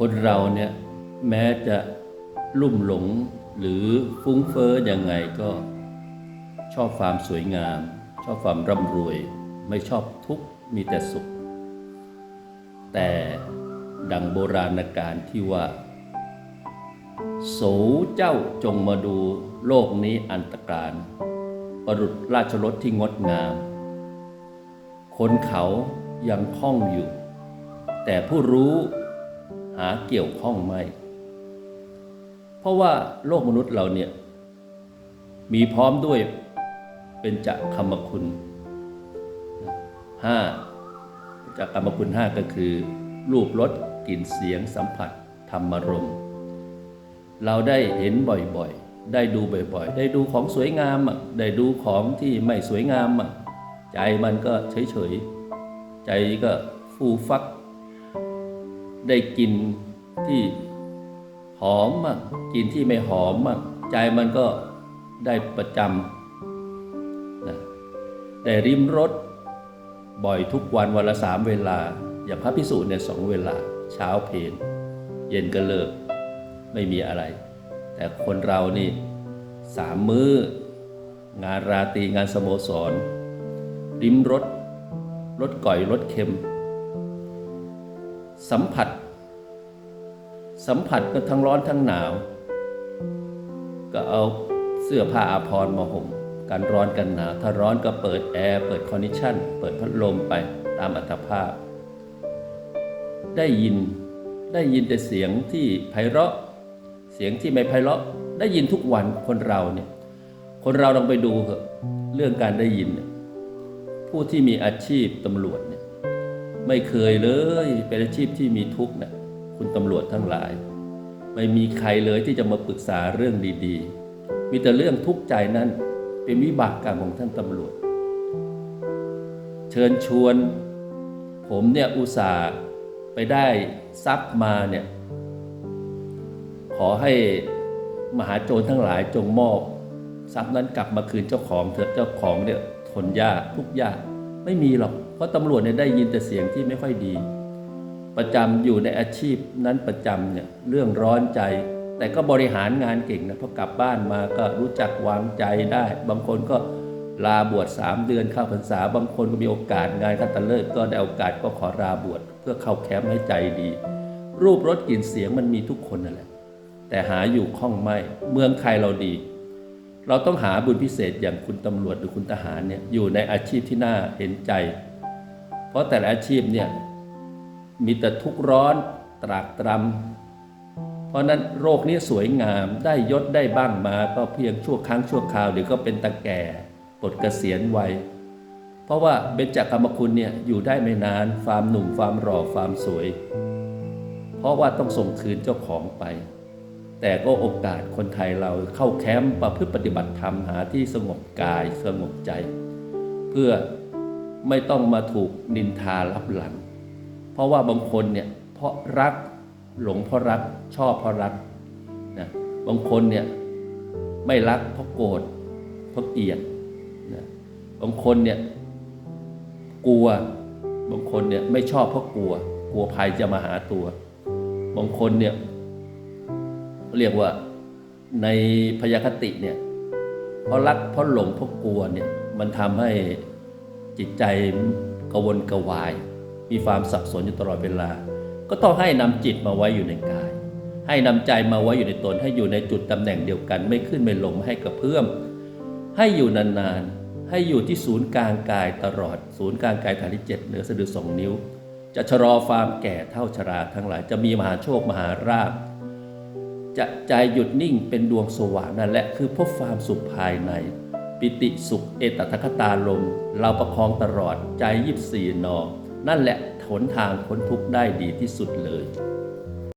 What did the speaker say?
คนเราเนี่ยแม้จะลุ่มหลงหรือฟุ้งเฟ้อยังไงก็ชอบความสวยงาม ชอบความร่ำรวย ไม่ชอบทุกข์มีแต่สุข แต่ดังโบราณการที่ว่า โสเจ้าจงมาดูโลกนี้อันตรการ ประดุจราชรถที่งดงาม คนเขายังคล่องอยู่ แต่ผู้รู้ หาเกี่ยวข้องไม่ เพราะว่าโลกมนุษย์เราเนี่ย มีพร้อมด้วยเป็นจักคำคุณห้าจักคำคุณห้าก็คือ รูปรสกลิ่นเสียงสัมผัส ธรรมารมณ์เราได้เห็นบ่อยๆ ได้ดูบ่อยๆ ได้ดูของสวยงามได้ดูของที่ไม่สวยงาม ใจมันก็เฉยๆ ใจก็ฟูฟัก ได้กินที่หอมอะกินที่ไม่หอมอะใจมันก็ได้ประจำนะได้ริมรสบ่อยทุกวันวันละสามเวลา อย่างพระพิสูจน์เนี่ยสองเวลา เช้าเพลนเย็นก็เลิก ไม่มีอะไร แต่คนเรานี่สามมือ้องานราตรีงานสโมสร ริมรสรสก่อยรสเค็ม สัมผัส สัมผัสก็ทั้งร้อนทั้งหนาว ก็เอาเสื้อผ้าอาภรณ์มาห่มกันร้อนกันหนาว ถ้าร้อนก็เปิดแอร์ เปิดคอนดิชันเปิดพัดลมไปตามอัตภาพ ได้ยินได้ยินแต่เสียงที่ไพเราะ เสียงที่ไม่ไพเราะ ได้ยินทุกวันคนเราเนี่ย คนเราลองไปดูเถอะเรื่องการได้ยินเนี่ยผู้ที่มีอาชีพตำรวจ ไม่เคยเลยเป็นอาชีพที่มีทุกข์นะคุณตำรวจทั้งหลาย ไม่มีใครเลยที่จะมาปรึกษาเรื่องดีๆ มีแต่เรื่องทุกข์ใจนั้นเป็นวิบากกรรมของท่านตำรวจ เชิญชวน ผมเนี่ยอุตส่าห์ไปได้ทรัพย์มาเนี่ย ขอให้มหาโจรทั้งหลายจงมอบ ทรัพย์นั้นกลับมาคืนเจ้าของเถอะเจ้าของเนี่ยทนยากทุกข์ยาก ไม่มีหรอก เพราะตำรวจเนี่ยได้ยินแต่เสียงที่ไม่ค่อยดี ประจำอยู่ในอาชีพนั้นประจำเนี่ยเรื่องร้อนใจ แต่ก็บริหารงานเก่งนะพอกลับบ้านมาก็รู้จักวางใจได้ บางคนก็ลาบวชสามเดือนเข้าพรรษา บางคนก็มีโอกาสงานคัตฤกษ์ก็ได้โอกาสก็ขอลาบวชเพื่อเข้าแคมป์ให้ใจดี รูปรสกลิ่นเสียงมันมีทุกคนนั่นแหละแต่หาอยู่ข้องไม่เมืองไทยเราดี เราต้องหาบุญพิเศษอย่างคุณตำรวจหรือคุณทหารเนี่ยอยู่ในอาชีพที่น่าเห็นใจ เพราะแต่ละอาชีพเนี่ยมีแต่ทุกร้อนตรากตรำเพราะนั้นโรคนี้สวยงามได้ยศได้บ้างมาก็เพียงชั่วครั้งชั่วคราวเดี๋ยวก็เป็นตะแก่ปลดเกษียณวัยเพราะว่าเบญจกรรมคุณเนี่ยอยู่ได้ไม่นานฟามหนุ่มฟามหล่อฟามสวย เพราะว่าต้องส่งคืนเจ้าของไป แต่ก็โอกาสคนไทยเราเข้าแคมป์ประพฤติปฏิบัติธรรมหาที่สงบกายสงบใจ เพื่อไม่ต้องมาถูกนินทารับหลัง เพราะว่าบางคนเนี่ยเพราะรักหลงเพราะรักชอบเพราะรักนะบางคนเนี่ยไม่รักเพราะโกรธเพราะเกลียดนะบางคนเนี่ยกลัวบางคนเนี่ยไม่ชอบเพราะกลัว กลัวภัยจะมาหาตัว บางคนเนี่ย เรียกว่าในพยาคติเนี่ยเพราะรักเพราะหลงเพราะกลัวเนี่ยมันทำให้จิตใจกวนกวาย มีความสับสนอยู่ตลอดเวลา ก็ต้องให้นำจิตมาไว้อยู่ในกาย ให้นำใจมาไว้อยู่ในตน ให้อยู่ในจุดตำแหน่งเดียวกัน ไม่ขึ้นไม่ลงไม่ให้กระเพื่อมให้อยู่นานๆ ให้อยู่ที่ศูนย์กลางกายตลอด ศูนย์กลางกายฐานที่เจ็ดเหนือสะดือสองนิ้ว จะชะลอความแก่เท่าชราทั้งหลายจะมีมหาโชคมหาราภ จะใจหยุดนิ่งเป็นดวงสว่างนั่นแหละคือพบความสุขภายใน ปิติสุขเอตทัคตาลม เราประคองตลอดใจยิบสี่นอ นั่นแหละหนทางพ้นทุกข์ได้ดีที่สุดเลย